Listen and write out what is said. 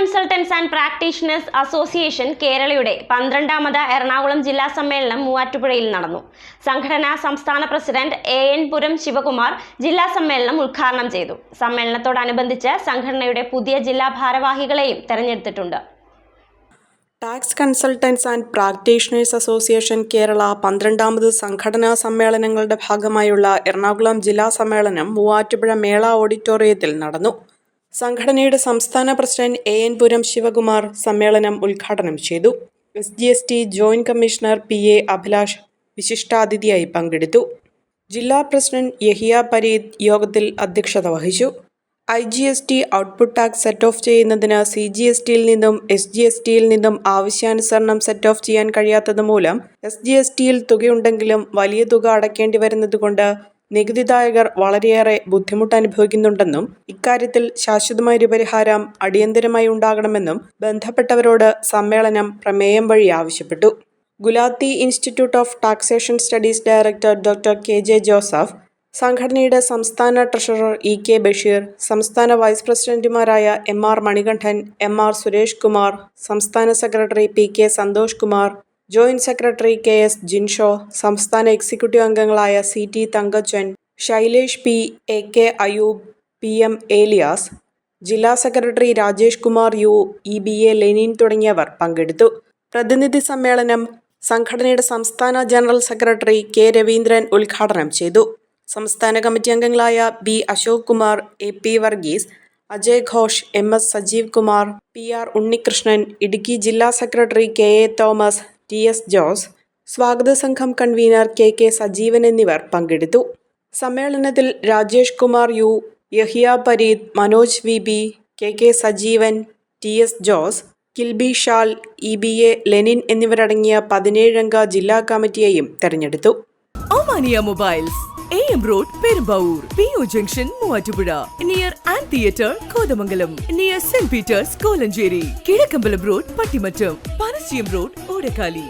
Consultants and practitioners association കേരളയുടെ പന്ത്രണ്ടാമത് എറണാകുളം ജില്ലാ സമ്മേളനം മൂവാറ്റുപുഴയിൽ നടന്നു. സംഘടനാ സംസ്ഥാന president A N Puram Sivakumar ജില്ലാ സമ്മേളനം ഉദ്ഘാടനം ചെയ്തു. സമ്മേളനത്തോടനുബന്ധിച്ച് സംഘടനയുടെ പുതിയ ജില്ലാ ഭാരവാഹികളെയും തെരഞ്ഞെടുത്തിട്ടുണ്ട്. Tax consultants and practitioners association Kerala പന്ത്രണ്ടാമത് സംഘടനാ സമ്മേളനങ്ങളുടെ ഭാഗമായുള്ള എറണാകുളം ജില്ലാ സമ്മേളനം മൂവാറ്റുപുഴ മേള ഓഡിറ്റോറിയത്തിൽ നടന്നു. സംഘടനയുടെ സംസ്ഥാന president A N Puram Shivakumar സമ്മേളനം ഉദ്ഘാടനം ചെയ്തു. S G S T joint commissioner P A Abhilash വിശിഷ്ടാതിഥിയായി പങ്കെടുത്തു. ജില്ലാ പ്രസിഡന്റ് യഹിയ പരീദ് യോഗത്തിൽ അധ്യക്ഷത വഹിച്ചു. I G S T output tax set off ചെയ്യുന്നതിന് സി ജി എസ് ടിയിൽ നിന്നും എസ് ജി എസ് ടിയിൽ നിന്നും ആവശ്യാനുസരണം സെറ്റ് ഓഫ് ചെയ്യാൻ കഴിയാത്തത് മൂലം എസ് ജി എസ് ടിയിൽ തുകയുണ്ടെങ്കിലും വലിയ തുക അടയ്ക്കേണ്ടി വരുന്നതുകൊണ്ട് നികുതിദായകർ വളരെയേറെ ബുദ്ധിമുട്ട് അനുഭവിക്കുന്നുണ്ടെന്നും ഇക്കാര്യത്തിൽ ശാശ്വതമായൊരു പരിഹാരം അടിയന്തരമായി ഉണ്ടാകണമെന്നും ബന്ധപ്പെട്ടവരോട് സമ്മേളനം പ്രമേയം വഴി ആവശ്യപ്പെട്ടു. Gulati institute of taxation studies director doctor K J Joseph സംഘടനയുടെ സംസ്ഥാന ട്രഷറർ ഇ കെ ബഷീർ സംസ്ഥാന വൈസ് പ്രസിഡന്റുമാരായ M R Manikandan M R Suresh Kumar സംസ്ഥാന secretary P K Santhosh Kumar joint secretary K S Jinsho സംസ്ഥാന executive അംഗങ്ങളായ C T Thankachan Shailesh P A K Ayoob P M Elias ജില്ലാ secretary Rajesh Kumar U E B A Lenin തുടങ്ങിയവർ പങ്കെടുത്തു. പ്രതിനിധി സമ്മേളനം സംഘടനയുടെ സംസ്ഥാന ജനറൽ സെക്രട്ടറി കെ രവീന്ദ്രൻ ഉദ്ഘാടനം ചെയ്തു. സംസ്ഥാന കമ്മിറ്റി അംഗങ്ങളായ B Ashok Kumar A P Varghese Ajay Ghosh M S Sajeev Kumar P R Unnikrishnan Idukki ജില്ലാ secretary K A Thomas T S Jose സ്വാഗത സംഘം കൺവീനർ കെ കെ സജീവൻ എന്നിവർ പങ്കെടുത്തു സമ്മേളനത്തിൽ Rajesh Kumar U Yahiya Pareed Manoj V B K K Sajeevan T S Jose Kilby Shal E B A Lenin എന്നിവരടങ്ങിയ പതിനേഴംഗ ജില്ലാ കമ്മിറ്റിയെയും തെരഞ്ഞെടുത്തു Omania Mobiles, AM Road, Perumbavoor, PO Junction, Muatupura, near Ant Theatre, Kodamangalam, near St. Peter's, Kolanjeri, Kidakkambalam Road, Pattimattam, SDM road ओडेखाली